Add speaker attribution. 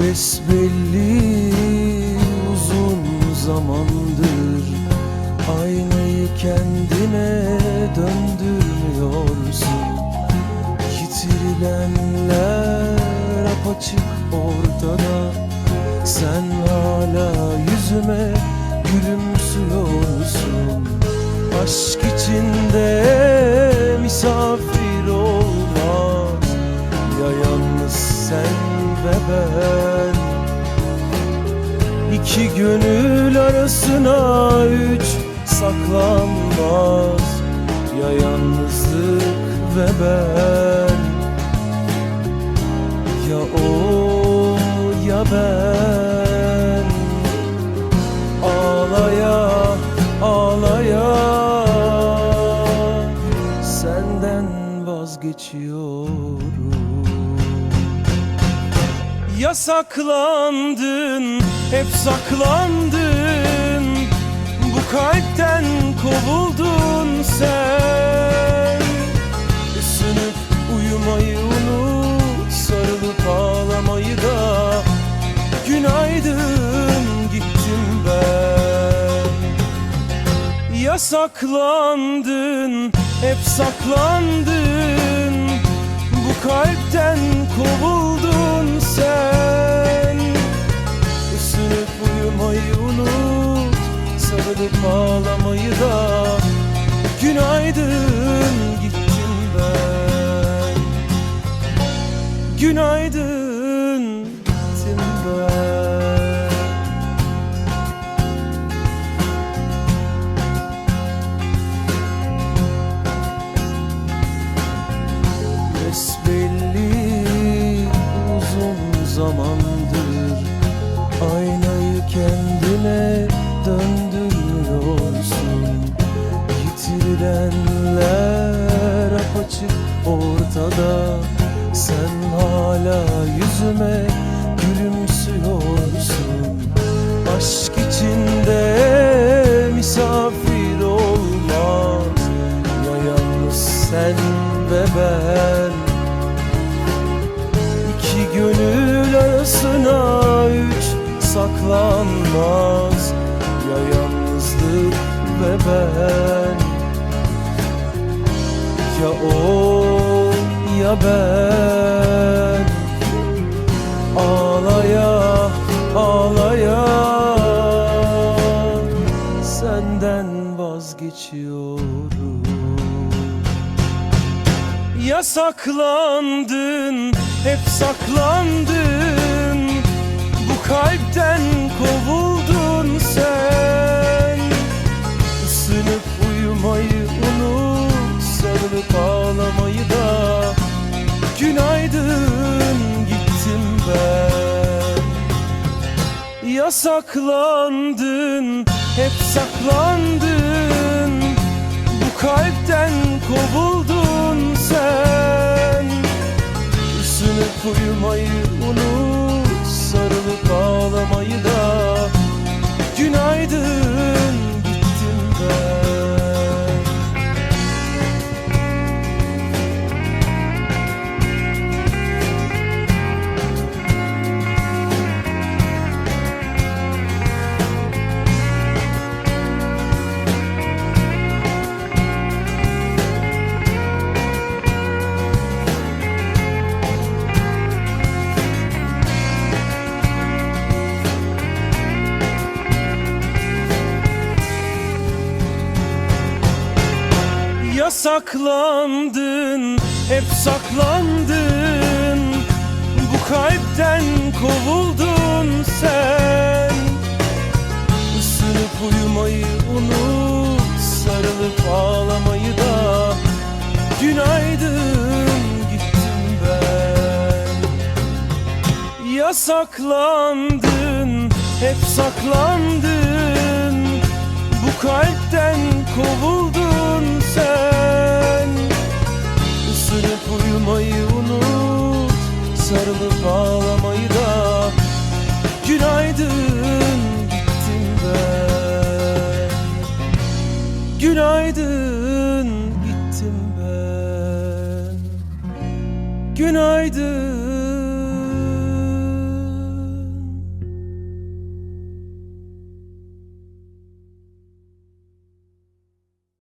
Speaker 1: Besbelli uzun zamandır Aynayı kendine döndürmüyorsun Yitirilenler apaçık ortada. Sen hala yüzüme gülümsüyorsun. Aşk içinde misafir olmaz ve ben. İki gönül arasına üç saklanmaz Ya yalnızlık ve ben. Ya o ya ben. Ağlaya ağlaya Senden vazgeçiyorum Yasaklandın, hep saklandın. Bu kalpten kovuldun sen. Isınıp uyumayı unut Sarılıp ağlamayı da. Günaydın gittim ben. Yasaklandın, hep saklandın kalpten kovuldun sen. Isınıp uyumayı unut Sarılıp ağlamayı da. Günaydın gittim ben. Günaydın kendine döndürmüyorsun Yitirilenler apaçık ortada. Sen hala yüzüme gülümsüyorsun. Aşk içinde misafir olmaz. Ya yalnız sen ve ben saklanmaz Ya yalnızlık ve ben. Ya o ya ben. Ağlaya ağlaya Senden vazgeçiyorum. Yasaklandın, hep saklandın kalpten kovuldun sen. Isınıp uyumayı unut Sarılıp ağlamayı da. Günaydın gittim ben. Yasaklandın, hep saklandın. Bu kalpten kovuldun sen. Isınıp uyumayı unut ağlamayı da Günaydın Yasaklandın, hep saklandın. Bu kalpten kovuldun sen. Isınıp uyumayı unut Sarılıp ağlamayı da. Günaydın gittim ben. Yasaklandın, hep saklandın. Bu kalpten kovuldun Günaydın gittim ben. Günaydın